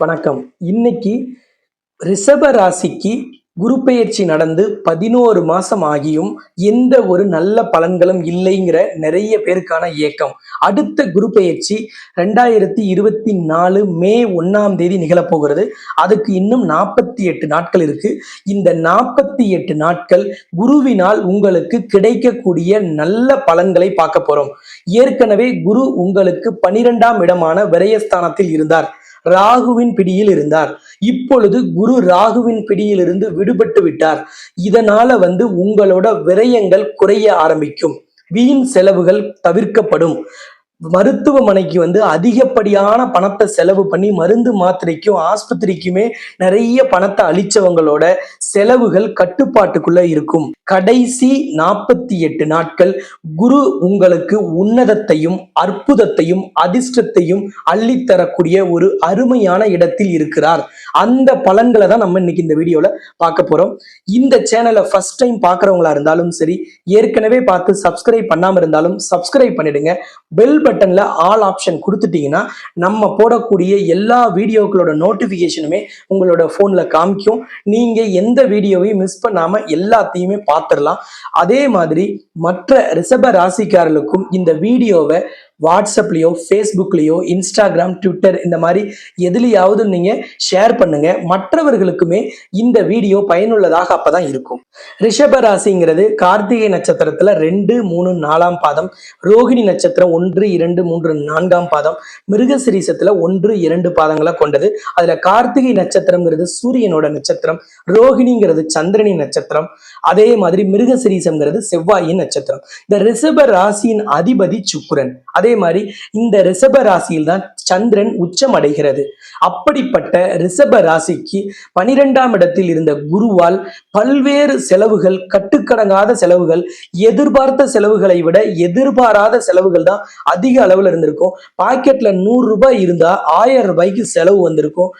வணக்கம். இன்னைக்கு ரிஷப ராசிக்கு குரு பெயர்ச்சி நடந்து பதினோரு மாசம் ஆகியும் எந்த ஒரு நல்ல பலன்களும் இல்லைங்கிற நிறைய பேருக்கான இயக்கம் அடுத்த குரு பெயர்ச்சி ரெண்டாயிரத்தி இருபத்தி நாலு மே ஒன்னாம் தேதி நிகழப்போகிறது அதுக்கு இன்னும் நாற்பத்தி எட்டு நாட்கள் இருக்கு. இந்த நாற்பத்தி எட்டு நாட்கள் குருவினால் உங்களுக்கு கிடைக்கக்கூடிய நல்ல பலன்களை பார்க்க போறோம். ஏற்கனவே குரு உங்களுக்கு பனிரெண்டாம் இடமான விரயஸ்தானத்தில் இருந்தார். ராகுவின் பிடியில் இருந்தார். இப்பொழுது குரு ராகுவின் பிடியிலிருந்து விடுபட்டு விட்டார். இதனால வந்து உங்களோட விரயங்கள் குறைய ஆரம்பிக்கும். வீண் செலவுகள் தவிர்க்கப்படும். மருத்துவமனைக்கு வந்து அதிகப்படியான பணத்தை செலவு பண்ணி மருந்து மாத்திரைக்கும் ஆஸ்பத்திரிக்குமே நிறைய பணத்தை அளிச்சவங்களோட செலவுகள் கட்டுப்பாட்டுக்குள்ள இருக்கும். கடைசி நாற்பத்தி எட்டு நாட்கள் குரு உங்களுக்கு உன்னதத்தையும் அற்புதத்தையும் அதிர்ஷ்டத்தையும் அள்ளித்தரக்கூடிய ஒரு அருமையான இடத்தில் இருக்கிறார். அந்த பலன்களை தான் நம்ம இன்னைக்கு இந்த வீடியோல பார்க்க போறோம். இந்த சேனலை ஃபர்ஸ்ட் டைம் பாக்குறவங்களா இருந்தாலும் சரி ஏற்கனவே பார்த்து சப்ஸ்கிரைப் பண்ணாம இருந்தாலும் சப்ஸ்கிரைப் பண்ணிடுங்க. பெல் பட்டன்ல ஆல் ஆப்ஷன் கொடுத்துட்டீங்கன்னா நம்ம போடக்கூடிய எல்லா வீடியோக்களோட நோட்டிஃபிகேஷனுமே உங்களோட ஃபோன்ல காமிக்கும். நீங்க எந்த வீடியோவையும் மிஸ் பண்ணாம எல்லாத்தையுமே பார்த்துடலாம். அதே மாதிரி மற்ற ரிஷப ராசிக்காரர்களுக்கும் இந்த வீடியோவை வாட்ஸ்அப்லேயோ ஃபேஸ்புக்லேயோ இன்ஸ்டாகிராம் ட்விட்டர் இந்த மாதிரி எதுலையாவது நீங்கள் ஷேர் பண்ணுங்க. மற்றவர்களுக்குமே இந்த வீடியோ பயனுள்ளதாக அப்பதான் இருக்கும். ரிஷப ராசிங்கிறது கார்த்திகை நட்சத்திரத்துல ரெண்டு மூணு நாலாம் பாதம். ரோகிணி நட்சத்திரம் ஒன்று இரண்டு மூன்று நான்காம் பாதம். மிருகசிரீசத்துல ஒன்று இரண்டு பாதங்களை கொண்டது. அதுல கார்த்திகை நட்சத்திரம்ங்கிறது சூரியனோட நட்சத்திரம். ரோகிணிங்கிறது சந்திரனின் நட்சத்திரம். அதே மாதிரி மிருகசிரீசம்ங்கிறது செவ்வாயின் நட்சத்திரம். இந்த ரிஷப ராசியின் அதிபதி சுக்குரன். அதே மாதிரி இந்த ரிஷப ராசியில் தான் சந்திரன் உச்சம் அடைகிறது. அப்படிப்பட்ட ரிஷப ராசிக்கு பனிரெண்டாம் இடத்தில் இருந்த குருவால் பல்வேறு செலவுகள் கட்டுக்கடங்காத செலவுகள் எதிர்பார்த்த செலவுகளை விட எதிர்பாராத செலவுகள் தான் அதிக அளவில் இருந்திருக்கும். பாக்கெட்ல நூறு ரூபாய் இருந்தா ஆயிரம் ரூபாய்க்கு செலவு வந்திருக்கும்.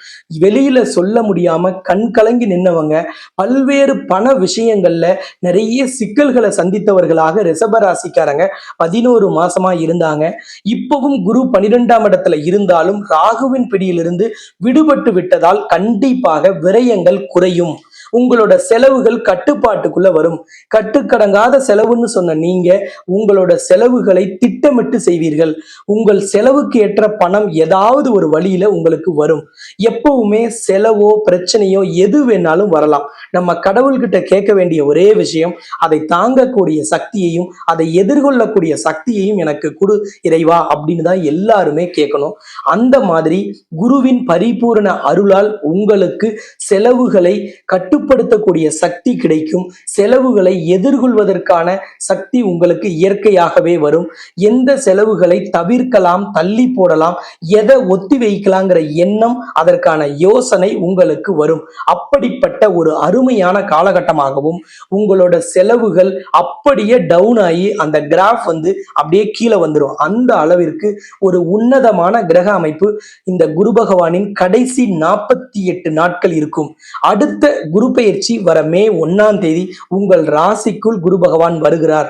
வெளியில சொல்ல முடியாம கண் கலங்கி நின்னவங்க பல்வேறு பண விஷயங்கள்ல நிறைய சிக்கல்களை சந்தித்தவர்களாக ரிஷப ராசிக்காரங்க பதினோரு மாசமா இருந்தாங்க. இப்பவும் குரு பனிரெண்டாம் இடத்துல இருந்தாலும் ராகுவின் பிடியிலிருந்து விடுபட்டு விட்டதால் கண்டிப்பாக விரயங்கள் குறையும். உங்களோட செலவுகள் கட்டுப்பாட்டுக்குள்ள வரும். கட்டுக்கடங்காத செலவுன்னு சொன்ன நீங்க உங்களோட செலவுகளை திட்டமிட்டு செய்வீர்கள். உங்கள் செலவுக்கு ஏற்ற பணம் ஏதாவது ஒரு வழியில உங்களுக்கு வரும். எப்பவுமே செலவோ பிரச்சனையோ எது வேணாலும் வரலாம். நம்ம கடவுள்கிட்ட கேட்க வேண்டிய ஒரே விஷயம் அதை தாங்கக்கூடிய சக்தியையும் அதை எதிர்கொள்ளக்கூடிய சக்தியையும் எனக்கு கொடு இறைவா அப்படின்னு தான் எல்லாருமே கேட்கணும். அந்த மாதிரி குருவின் பரிபூரண அருளால் உங்களுக்கு செலவுகளை கட்டு கட்டுப்படுத்தக்கூடிய சக்தி கிடைக்கும். செலவுகளை எதிர்கொள்வதற்கான சக்தி உங்களுக்கு இயற்கையாகவே வரும். எந்த செலவுகளை தவிர்க்கலாம் தள்ளி போடலாம் எதை ஒத்தி வைக்கலாங்கிற எண்ணம் அதற்கான யோசனை உங்களுக்கு வரும். அப்படிப்பட்ட ஒரு அருமையான காலகட்டமாகவும் உங்களோட செலவுகள் அப்படியே டவுன் ஆகி அந்த கிராஃப் வந்து அப்படியே கீழே வந்துடும் அந்த அளவிற்கு ஒரு உன்னதமான கிரக அமைப்பு இந்த குரு பகவானின் கடைசி நாற்பத்தி எட்டு நாட்கள் இருக்கும். அடுத்த குரு பெயர்ச்சி வர மே ஒன்னாம் தேதி உங்கள் ராசிக்குள் குரு பகவான் வருகிறார்.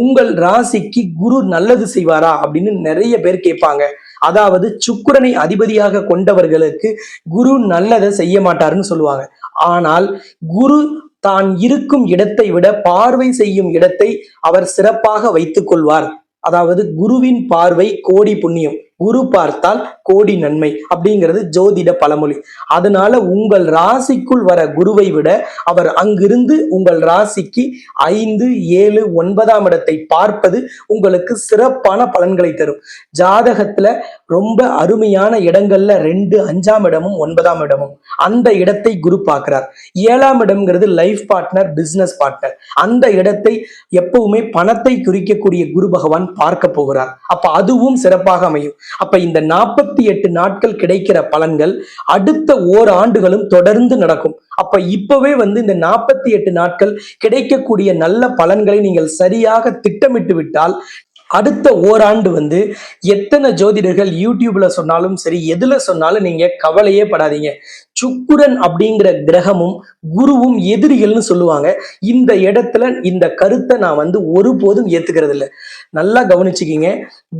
உங்கள் ராசிக்கு குரு நல்லது செய்வாரா அப்படின்னு நிறைய பேர் கேட்பாங்க. அதாவது சுக்கரனை அதிபதியாக கொண்டவர்களுக்கு குரு நல்லதை செய்ய மாட்டாருன்னு சொல்லுவாங்க. ஆனால் குரு தான் இருக்கும் இடத்தை விட பார்வை செய்யும் இடத்தை அவர் சிறப்பாக வைத்துக் கொள்வார். அதாவது குருவின் பார்வை கோடி புண்ணியம். குரு பார்த்தால் கோடி நன்மை அப்படிங்கிறது ஜோதிட பழமொழி. அதனால உங்கள் ராசிக்குள் வர குருவை விட அவர் அங்கிருந்து உங்கள் ராசிக்கு ஐந்து ஏழு ஒன்பதாம் இடத்தை பார்ப்பது உங்களுக்கு சிறப்பான பலன்களை தரும். ஜாதகத்துல ரொம்ப அருமையான இடங்கள்ல ரெண்டு அஞ்சாம் இடமும் ஒன்பதாம் இடமும். அந்த இடத்தை குரு பார்க்கிறார். ஏழாம் இடம்ங்கிறது லைஃப் பார்ட்னர் பிசினஸ் பார்ட்னர் அந்த இடத்தை எப்பவுமே பணத்தை குறிக்கக்கூடிய குரு பகவான் பார்க்க போகிறார். அப்ப அதுவும் சிறப்பாக அமையும். அப்ப இந்த நாற்பத்தி எட்டு நாட்கள் கிடைக்கிற பலன்கள் அடுத்த ஓர் ஆண்டுகளும் தொடர்ந்து நடக்கும். அப்ப இப்பவே வந்து இந்த நாற்பத்தி எட்டு நாட்கள் கிடைக்கக்கூடிய நல்ல பலன்களை நீங்கள் சரியாக திட்டமிட்டு விட்டால் அடுத்த ஓராண்டு வந்து எத்தனை ஜோதிடர்கள் யூடியூப்ல சொன்னாலும் சரி எதுல சொன்னாலும் நீங்க கவலையே படாதீங்க. சுக்குரன் அப்படிங்கிற கிரகமும் குருவும் எதிரிகள்னு சொல்லுவாங்க. இந்த இடத்துல இந்த கருத்தை நான் வந்து ஒருபோதும் ஏத்துக்கிறது இல்லை நல்லா கவனிச்சுக்கிங்க.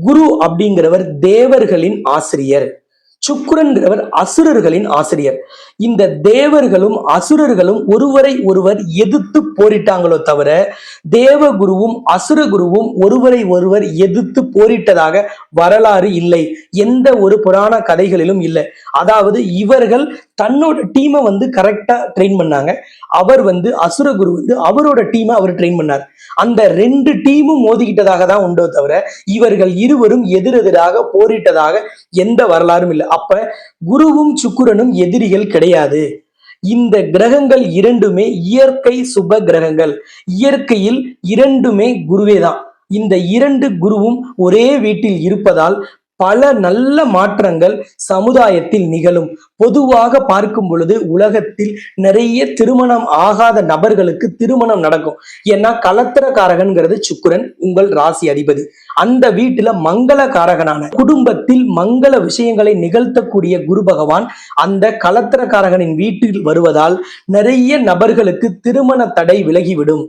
குரு அப்படிங்கிறவர் தேவர்களின் ஆசிரியர். சுக்கிரன்கிறவர் அசுரர்களின் ஆசிரியர். இந்த தேவர்களும் அசுரர்களும் ஒருவரை ஒருவர் எதிர்த்து போரிட்டாங்களோ தவிர தேவகுருவும் அசுரகுருவும் ஒருவரை ஒருவர் எதிர்த்து போரிட்டதாக வரலாறு இல்லை. எந்த ஒரு புராண கதைகளிலும் இல்லை. அதாவது இவர்கள் தன்னோட டீமை வந்து கரெக்டா ட்ரெயின் பண்ணாங்க. அவர் வந்து அசுரகுரு வந்து அவரோட டீமை அவர் ட்ரெயின் பண்ணார். அந்த ரெண்டு டீமும் மோதிக்கிட்டதாக தான் உண்டோ தவிர இவர்கள் இருவரும் எதிரெதிராக போரிட்டதாக எந்த வரலாறும் இல்லை. அப்ப குருவும் சுக்கிரனும் எதிரிகள் கிடையாது. இந்த கிரகங்கள் இரண்டுமே இயற்கை சுப கிரகங்கள். இயற்கையில் இரண்டுமே குருவே தான். இந்த இரண்டு குருவும் ஒரே வீட்டில் இருப்பதால் பல நல்ல மாற்றங்கள் சமுதாயத்தில் நிகழும். பொதுவாக பார்க்கும் பொழுது உலகத்தில் நிறைய திருமணம் ஆகாத நபர்களுக்கு திருமணம் நடக்கும். ஏன்னா கலத்திரக்காரகன்கிறது சுக்கரன் உங்கள் ராசி அதிபதி. அந்த வீட்டுல மங்கள காரகனான குடும்பத்தில் மங்கள விஷயங்களை நிகழ்த்தக்கூடிய குரு பகவான் அந்த கலத்திரக்காரகனின் வீட்டில் வருவதால் நிறைய நபர்களுக்கு திருமண தடை விலகிவிடும்.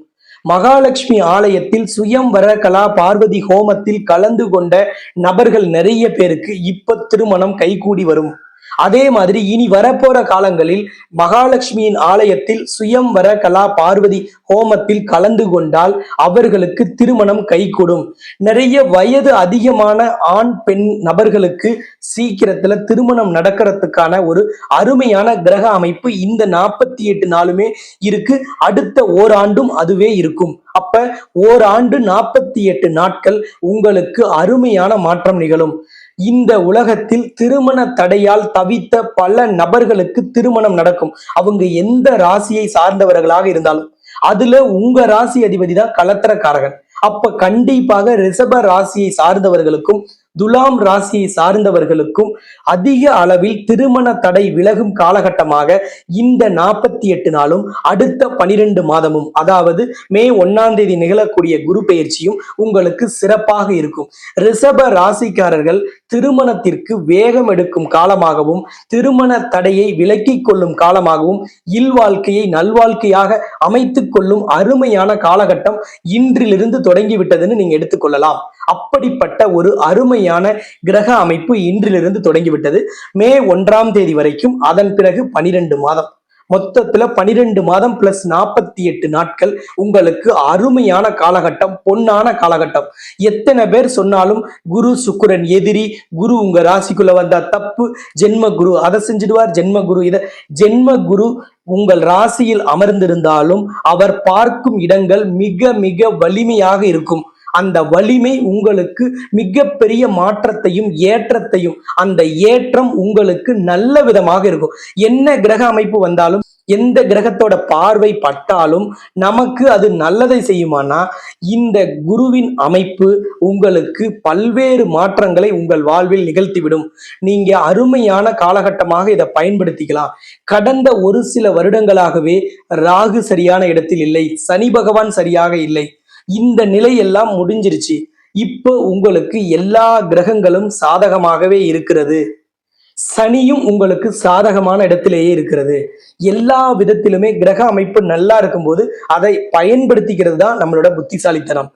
மகாலட்சுமி ஆலயத்தில் சுயம்வர கலா பார்வதி ஹோமத்தில் கலந்து கொண்ட நபர்கள் நிறைய பேருக்கு இப்ப திருமணம் கைகூடி வரும். அதே மாதிரி இனி வரப்போற காலங்களில் மகாலட்சுமியின் ஆலயத்தில் சுயம் வர கலா பார்வதி ஹோமத்தில் கலந்து கொண்டால் அவர்களுக்கு திருமணம் கைகூடும். நிறைய வயது அதிகமான ஆண் பெண் நபர்களுக்கு சீக்கிரத்துல திருமணம் நடக்கிறதுக்கான ஒரு அருமையான கிரக அமைப்பு இந்த நாற்பத்தி எட்டு நாளுமே இருக்கு. அடுத்த ஓராண்டும் அதுவே இருக்கும். அப்ப ஓராண்டு நாற்பத்தி எட்டு நாட்கள் உங்களுக்கு அருமையான மாற்றம் நிகழும். இந்த உலகத்தில் திருமண தடையால் தவித்த பல நபர்களுக்கு திருமணம் நடக்கும். அவங்க எந்த ராசியை சார்ந்தவர்களாக இருந்தாலும் அதுல உங்க ராசி அதிபதி தான் கலத்திரக்காரகன். அப்ப கண்டிப்பாக ரிஷப ராசியை சார்ந்தவர்களுக்கும் துலாம் ராசியை சார்ந்தவர்களுக்கும் அதிக அளவில் திருமண தடை விலகும் காலகட்டமாக இந்த நாற்பத்தி எட்டு நாளும் அடுத்த பனிரெண்டு மாதமும் அதாவது மே ஒன்னாம் தேதி நிகழக்கூடிய குரு பெயர்ச்சியும் உங்களுக்கு சிறப்பாக இருக்கும். ரிஷப ராசிக்காரர்கள் திருமணத்திற்கு வேகம் எடுக்கும் காலமாகவும் திருமண தடையை விலக்கிக் கொள்ளும் காலமாகவும் இல்வாழ்க்கையை நல்வாழ்க்கையாக அமைத்துக் கொள்ளும் அருமையான காலகட்டம் இன்றிலிருந்து தொடங்கிவிட்டதுன்னு நீங்க எடுத்துக்கொள்ளலாம் அப்படிப்பட்ட ஒரு அருமை முழுமையான கிரக அமைப்பு இன்றிலிருந்து தொடங்கிவிட்டது. மே ஒன்றாம் தேதி வரைக்கும் அதன் பிறகு பனிரெண்டு மாதம். மொத்தத்துல பனிரெண்டு மாதம் பிளஸ் நாற்பத்தி எட்டு நாட்கள் உங்களுக்கு அருமையான காலகட்டம் பொன்னான காலகட்டம். எத்தனை பேர் சொன்னாலும் குரு சுக்கிரன் எதிரி குரு உங்க ராசிக்குள்ள வந்தா தப்பு. ஜென்ம குரு அதை செஞ்சிடுவார் ஜென்ம குரு இதை. ஜென்ம குரு உங்கள் ராசியில் அமர்ந்திருந்தாலும் அவர் பார்க்கும் இடங்கள் மிக மிக வலிமையாக இருக்கும். அந்த வலிமை உங்களுக்கு மிகப்பெரிய மாற்றத்தையும் ஏற்றத்தையும் அந்த ஏற்றம் உங்களுக்கு நல்ல விதமாக இருக்கும். என்ன கிரக அமைப்பு வந்தாலும் எந்த கிரகத்தோட பார்வை பட்டாலும் நமக்கு அது நல்லதை செய்யுமானா இந்த குருவின் அமைப்பு உங்களுக்கு பல்வேறு மாற்றங்களை உங்கள் வாழ்வில் நிகழ்த்திவிடும். நீங்க அருமையான காலகட்டமாக இதை பயன்படுத்திக்கலாம். கடந்த ஒரு சில வருடங்களாகவே ராகு சரியான இடத்தில் இல்லை. சனி பகவான் சரியாக இல்லை. இந்த நிலையெல்லாம் முடிஞ்சிருச்சு. இப்போ உங்களுக்கு எல்லா கிரகங்களும் சாதகமாகவே இருக்கிறது. சனியும் உங்களுக்கு சாதகமான இடத்திலேயே இருக்கிறது. எல்லா விதத்திலுமே கிரக அமைப்பு நல்லா இருக்கும்போது அதை பயன்படுத்திக்கிறது தான் நம்மளோட புத்திசாலித்தனம்.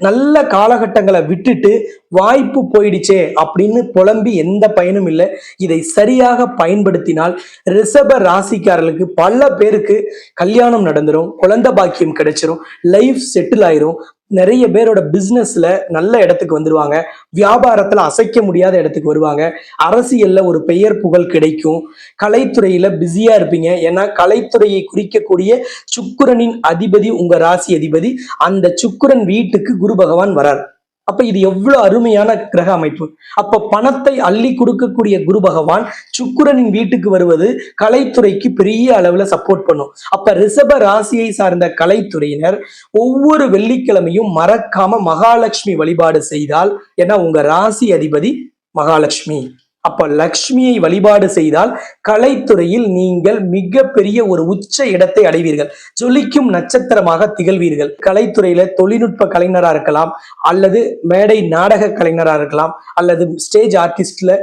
நல்ல காலகட்டங்களை விட்டுட்டு வாய்ப்பு போயிடுச்சே அப்படின்னு புலம்பி எந்த பயனும் இல்லை. இதை சரியாக பயன்படுத்தினால் ரிஷப ராசிக்காரர்களுக்கு பல பேருக்கு கல்யாணம் நடந்துரும் குழந்தை பாக்கியம் கிடைச்சிரும் லைஃப் செட்டில் ஆயிரும் நிறைய பேரோட பிஸ்னஸ்ல நல்ல இடத்துக்கு வந்துருவாங்க. வியாபாரத்துல அசைக்க முடியாத இடத்துக்கு வருவாங்க. அரசியல்ல ஒரு பெயர் புகழ் கிடைக்கும். கலைத்துறையில பிஸியா இருப்பீங்க. ஏன்னா கலைத்துறையை குறிக்கக்கூடிய சுக்குரனின் அதிபதி உங்க ராசி அதிபதி அந்த சுக்குரன் வீட்டுக்கு குரு பகவான் வரார். அப்ப இது எவ்வளவு அருமையான கிரக அமைப்பு. அப்ப பணத்தை அள்ளி கொடுக்கக்கூடிய குரு பகவான் சுக்கிரனின் வீட்டுக்கு வருவது கலைத்துறைக்கு பெரிய அளவுல சப்போர்ட் பண்ணும். அப்ப ரிஷப ராசியை சார்ந்த கலைத்துறையினர் ஒவ்வொரு வெள்ளிக்கிழமையும் மறக்காம மகாலட்சுமி வழிபாடு செய்தால் ஏன்னா உங்க ராசி அதிபதி மகாலட்சுமி. அப்ப லக்ஷ்மியை வழிபாடு செய்தால் கலைத்துறையில் நீங்கள் மிக பெரிய ஒரு உச்ச இடத்தை அடைவீர்கள். ஜொலிக்கும் நட்சத்திரமாக திகழ்வீர்கள். கலைத்துறையில தொழில்நுட்ப கலைஞரா இருக்கலாம் அல்லது மேடை நாடக கலைஞரா இருக்கலாம் அல்லது ஸ்டேஜ் ஆர்டிஸ்ட்ல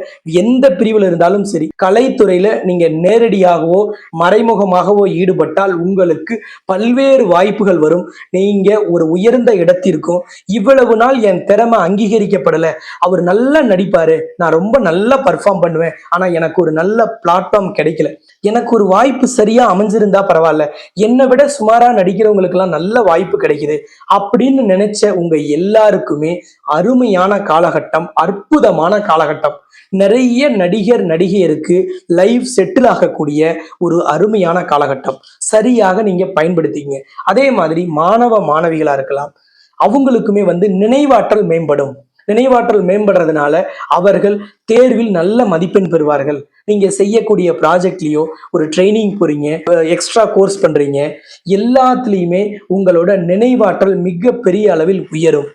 எந்த பிரிவில் இருந்தாலும் சரி கலைத்துறையில நீங்க நேரடியாகவோ மறைமுகமாகவோ ஈடுபட்டால் உங்களுக்கு பல்வேறு வாய்ப்புகள் வரும். நீங்க ஒரு உயர்ந்த இடத்திற்கும் இவ்வளவு நாள் என் திறமை அங்கீகரிக்கப்படல. அவர் நல்லா நடிப்பாரு. நான் ரொம்ப நல்லா பர்ஃபார்ம் பண்ணுவேன். ஆனா எனக்கு ஒரு நல்ல பிளாட்ஃபார்ம் கிடைக்கல. எனக்கு ஒரு வாய்ப்பு சரியா அமைஞ்சிருந்தா பரவாயில்ல. என்னை விட சுமாரா நடிக்கிறவங்களுக்கெல்லாம் நல்ல வாய்ப்பு கிடைக்குது. அப்படின்னு நினைச்ச உங்க எல்லாருக்குமே அருமையான காலகட்டம் அற்புதமான காலகட்டம். நிறைய நடிகர் நடிகையருக்கு லைஃப் செட்டில் ஆகக்கூடிய ஒரு அருமையான காலகட்டம். சரியாக நீங்க பயன்படுத்திங்க அதே மாதிரி மாணவ மாணவிகளா இருக்கலாம். அவங்களுக்குமே வந்து நினைவாற்றல் மேம்படும். நினைவாற்றல் மேம்படுறதுனால அவர்கள் தேர்வில் நல்ல மதிப்பெண் பெறுவார்கள். நீங்க செய்யக்கூடிய ப்ராஜெக்ட்லயோ ஒரு ட்ரைனிங் போறீங்க எக்ஸ்ட்ரா கோர்ஸ் பண்றீங்க எல்லாத்துலேயுமே உங்களோட நினைவாற்றல் மிக பெரிய அளவில் உயரும்.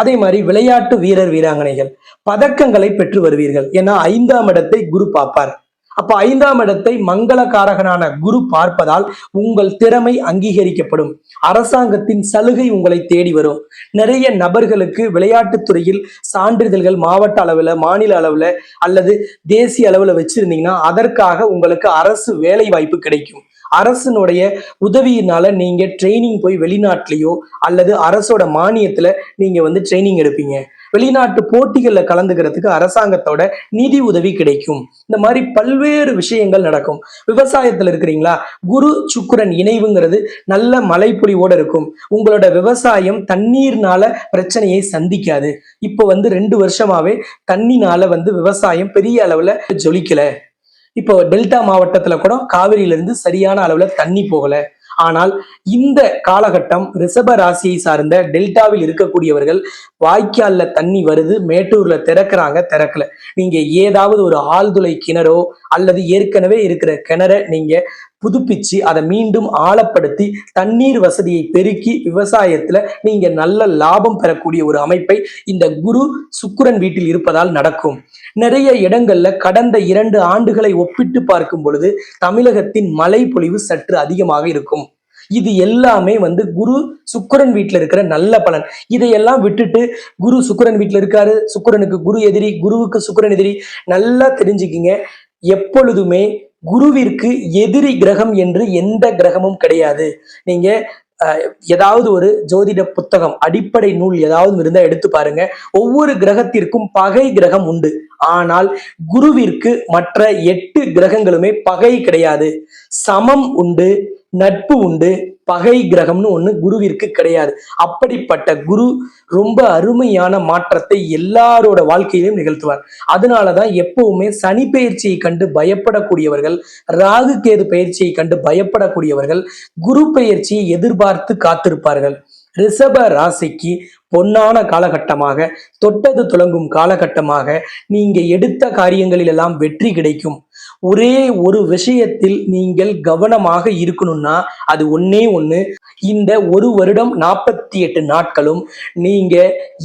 அதே மாதிரி விளையாட்டு வீரர் வீராங்கனைகள் பதக்கங்களை பெற்று வருவீர்கள். ஏன்னா ஐந்தாம் இடத்தை குரு பார்ப்பார். அப்ப ஐந்தாம் இடத்தை மங்களகாரகனான குரு பார்ப்பதால் உங்கள் திறமை அங்கீகரிக்கப்படும். அரசாங்கத்தின் சலுகை உங்களை தேடி வரும். நிறைய நபர்களுக்கு விளையாட்டுத் துறையில் சான்றிதழ்கள் மாவட்ட அளவுல மாநில அளவுல அல்லது தேசிய அளவுல வச்சிருந்தீங்கன்னா அதற்காக உங்களுக்கு அரசு வேலை வாய்ப்பு கிடைக்கும். அரசினுடைய உதவியினால நீங்க ட்ரைனிங் போய் வெளிநாட்டிலேயோ அல்லது அரசோட மானியத்துல நீங்க வந்து ட்ரைனிங் எடுப்பீங்க. வெளிநாட்டு போட்டிகள்ல கலந்துக்கிறதுக்கு அரசாங்கத்தோட நிதி உதவி கிடைக்கும். இந்த மாதிரி பல்வேறு விஷயங்கள் நடக்கும். விவசாயத்துல இருக்கிறீங்களா? குரு சுக்கிரன் இணைவுங்கிறது நல்ல மழைப்பொழிவோட இருக்கும். உங்களோட விவசாயம் தண்ணீர்னால பிரச்சனையை சந்திக்காது. இப்போ வந்து ரெண்டு வருஷமாவே தண்ணினால வந்து விவசாயம் பெரிய அளவுல ஜொலிக்கல. இப்போ டெல்டா மாவட்டத்துல கூட காவிரியிலிருந்து சரியான அளவுல தண்ணி போகல. ஆனால் இந்த காலகட்டம் ரிஷப ராசியை சார்ந்த டெல்டாவில் இருக்கக்கூடியவர்கள் வாய்க்கால்ல தண்ணி வருது மேட்டூர்ல திறக்கிறாங்க திறக்கல. நீங்க ஏதாவது ஒரு ஆழ்துளை கிணறோ அல்லது ஏற்கனவே இருக்கிற கிணற நீங்க புதுப்பிச்சு அதை மீண்டும் ஆழப்படுத்தி தண்ணீர் வசதியை பெருக்கி விவசாயத்துல நீங்க நல்ல லாபம் பெறக்கூடிய ஒரு அமைப்பை இந்த குரு சுக்கிரன் வீட்டில் இருப்பதால் நடக்கும். நிறைய இடங்கள்ல கடந்த இரண்டு ஆண்டுகளை ஒப்பிட்டு பார்க்கும் பொழுது தமிழகத்தின் மழை பொழிவு சற்று அதிகமாக இருக்கும். இது எல்லாமே வந்து குரு சுக்கிரன் வீட்டில் இருக்கிற நல்ல பலன். இதையெல்லாம் விட்டுட்டு குரு சுக்கிரன் வீட்டில் இருக்காரு சுக்கிரனுக்கு குரு எதிரி குருவுக்கு சுக்கிரன் எதிரி நல்லா தெரிஞ்சுக்கிங்க. எப்பொழுதுமே குருவிற்கு எதிரி கிரகம் என்று எந்த கிரகமும் கிடையாது. நீங்க ஏதாவது ஒரு ஜோதிட புத்தகம் அடிப்படை நூல் ஏதாவது இருந்தா எடுத்து பாருங்க. ஒவ்வொரு கிரகத்திற்கும் பகை கிரகம் உண்டு. ஆனால் குருவிற்கு மற்ற எட்டு கிரகங்களுமே பகை கிடையாது. சமம் உண்டு நட்பு உண்டு பகை கிரகம்னு ஒண்ணு குருவிற்கு கிடையாது. அப்படிப்பட்ட குரு ரொம்ப அருமையான மாற்றத்தை எல்லாரோட வாழ்க்கையிலும் நிகழ்த்துவார். அதனாலதான் எப்பவுமே சனி பயிற்சியை கண்டு பயப்படக்கூடியவர்கள் ராகு கேது பயிற்சியை கண்டு பயப்படக்கூடியவர்கள் குரு பயிற்சியை எதிர்பார்த்து காத்திருப்பார்கள். ரிஷப ராசிக்கு பொன்னான காலகட்டமாக தொட்டது துலங்கும் காலகட்டமாக நீங்க எடுத்த காரியங்களில் எல்லாம் வெற்றி கிடைக்கும். ஒரே ஒரு விஷயத்தில் நீங்கள் கவனமாக இருக்கணும்னா அது ஒன்னே ஒண்ணு. இந்த ஒரு வருடம் நாற்பத்தி எட்டு நாட்களும் நீங்க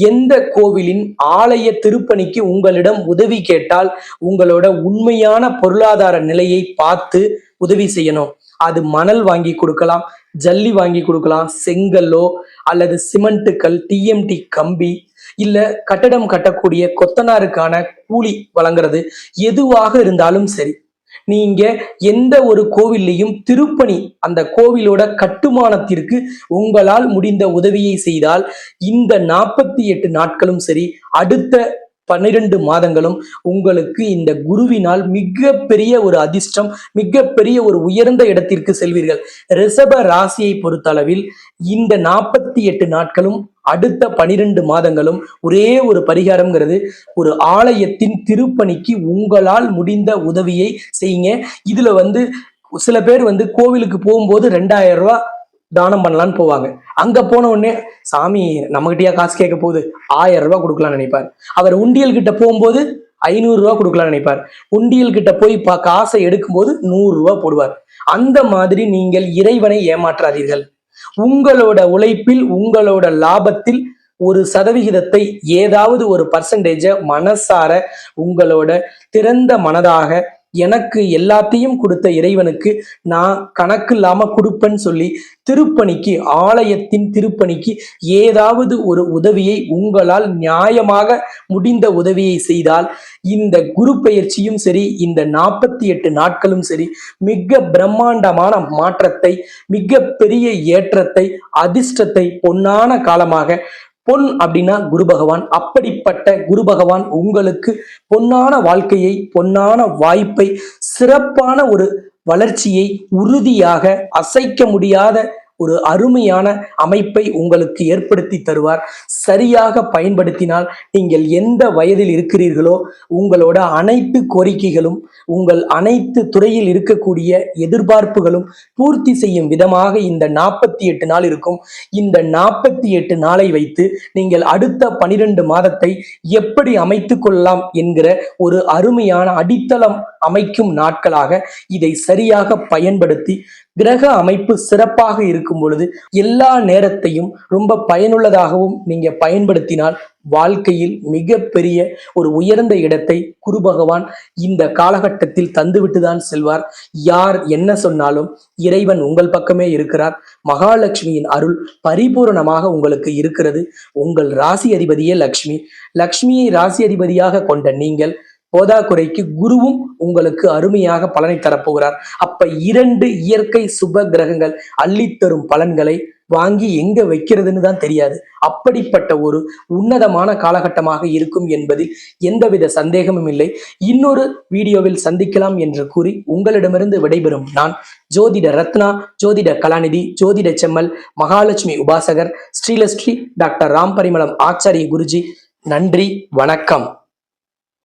எந்த கோவிலின் ஆலய திருப்பணிக்கு உங்களிடம் உதவி கேட்டால் உங்களோட உண்மையான பொருளாதார நிலையை பார்த்து உதவி செய்யணும். அது மணல் வாங்கி கொடுக்கலாம் ஜல்லி வாங்கி கொடுக்கலாம் செங்கல்லோ அல்லது சிமெண்ட்டுக்கள் டிஎம்டி கம்பி இல்ல கட்டடம் கட்டக்கூடிய கொத்தனாருக்கான கூலி வழங்குறது எதுவாக இருந்தாலும் சரி. நீங்க எந்த ஒரு கோவில்லையும் திருப்பணி அந்த கோவிலோட கட்டுமானத்திற்கு உங்களால் முடிந்த உதவியை செய்தால் இந்த நாற்பத்தி எட்டு நாட்களும் சரி அடுத்த பன்னிரண்டு மாதங்களும் உங்களுக்கு இந்த குருவினால் மிகப்பெரிய ஒரு அதிர்ஷ்டம் மிகப்பெரிய ஒரு உயர்ந்த இடத்திற்கு செல்வீர்கள். ரிஷப ராசியை பொறுத்தளவில் இந்த நாற்பத்தி எட்டு நாட்களும் அடுத்த பனிரெண்டு மாதங்களும் ஒரே ஒரு பரிகாரம்ங்கிறது. ஒரு ஆலயத்தின் திருப்பணிக்கு உங்களால் முடிந்த உதவியை செய்யுங்க. இதுல வந்து சில பேர் வந்து கோவிலுக்கு போகும்போது ரெண்டாயிரம் ரூபாய் தானம் பண்ணலான்னு போவாங்க. அங்க போன உடனே சாமி நம்மகிட்டயா காசு கேட்க போகுது? ஆயிரம் ரூபாய் கொடுக்கலாம்னு நினைப்பார். அவர் உண்டியல் கிட்ட போகும்போது ஐநூறு ரூபாய் கொடுக்கலாம்னு நினைப்பார். உண்டியல் கிட்ட போய் பா காசை எடுக்கும்போது நூறு ரூபாய் போடுவார். அந்த மாதிரி நீங்கள் இறைவனை ஏமாற்றாதீர்கள். உங்களோட உழைப்பில் உங்களோட லாபத்தில் ஒரு சதவிகிதத்தை ஏதாவது ஒரு பர்சன்டேஜை மனசார உங்களோட திறந்த மனதாக எனக்கு எல்லாத்தையும் கொடுத்த இறைவனுக்கு நான் கணக்கு இல்லாம கொடுப்பேன்னு சொல்லி திருப்பணிக்கு ஆலயத்தின் திருப்பணிக்கு ஏதாவது ஒரு உதவியை உங்களால் நியாயமாக முடிந்த உதவியை செய்தால் இந்த குரு பயிற்சியும் சரி இந்த நாற்பத்தி எட்டு நாட்களும் சரி மிக பிரம்மாண்டமான மாற்றத்தை மிக பெரிய ஏற்றத்தை அதிர்ஷ்டத்தை பொன்னான காலமாக பொன் அப்படின்னா குரு பகவான். அப்படிப்பட்ட குரு பகவான் உங்களுக்கு பொன்னான வாழ்க்கையை பொன்னான வாய்ப்பை சிறப்பான ஒரு வளர்ச்சியை உறுதியாக அசைக்க முடியாத ஒரு அருமையான அமைப்பை உங்களுக்கு ஏற்படுத்தி தருவார். சரியாக பயன்படுத்தினால் நீங்கள் எந்த வயதில் இருக்கிறீர்களோ உங்களோட அனைத்து கோரிக்கைகளும் உங்கள் அனைத்து துறையில் இருக்கக்கூடிய எதிர்பார்ப்புகளும் பூர்த்தி செய்யும் விதமாக இந்த நாற்பத்தி எட்டு நாள் இருக்கும். இந்த நாற்பத்தி எட்டு நாளை வைத்து நீங்கள் அடுத்த பனிரெண்டு மாதத்தை எப்படி அமைத்துக் கொள்ளலாம் என்கிற ஒரு அருமையான அடித்தளம் அமைக்கும் நாட்களாக இதை சரியாக பயன்படுத்தி கிரக அமைப்பு சிறப்பாக இருக்கும் பொழுது எல்லா நேரத்தையும் ரொம்ப பயனுள்ளதாகவும் நீங்க பயன்படுத்தினால் வாழ்க்கையில் மிகப்பெரிய ஒரு உயர்ந்த இடத்தை குரு பகவான் இந்த காலகட்டத்தில் தந்துவிட்டு தான் செல்வார். யார் என்ன சொன்னாலும் இறைவன் உங்கள் பக்கமே இருக்கிறார். மகாலட்சுமியின் அருள் பரிபூரணமாக உங்களுக்கு இருக்கிறது. உங்கள் ராசி அதிபதியே லக்ஷ்மி. லக்ஷ்மியை ராசி அதிபதியாக கொண்ட நீங்கள் போதாக்குறைக்கு குருவும் உங்களுக்கு அருமையாக பலனை தரப்போகிறார். அப்ப இரண்டு இயற்கை சுப கிரகங்கள் அள்ளித்தரும் பலன்களை வாங்கி எங்க வைக்கிறதுன்னு தான் தெரியாது. அப்படிப்பட்ட ஒரு உன்னதமான காலகட்டமாக இருக்கும் என்பதில் எந்தவித சந்தேகமும் இல்லை. இன்னொரு வீடியோவில் சந்திக்கலாம் என்று கூறி உங்களிடமிருந்து விடைபெறும் நான் ஜோதிட ரத்னா ஜோதிட கலாநிதி ஜோதிட செம்மல் மகாலட்சுமி உபாசகர் ஸ்ரீலஸ்ரீ டாக்டர் ராம் பரிமளம் ஆச்சாரிய குருஜி. நன்றி வணக்கம்.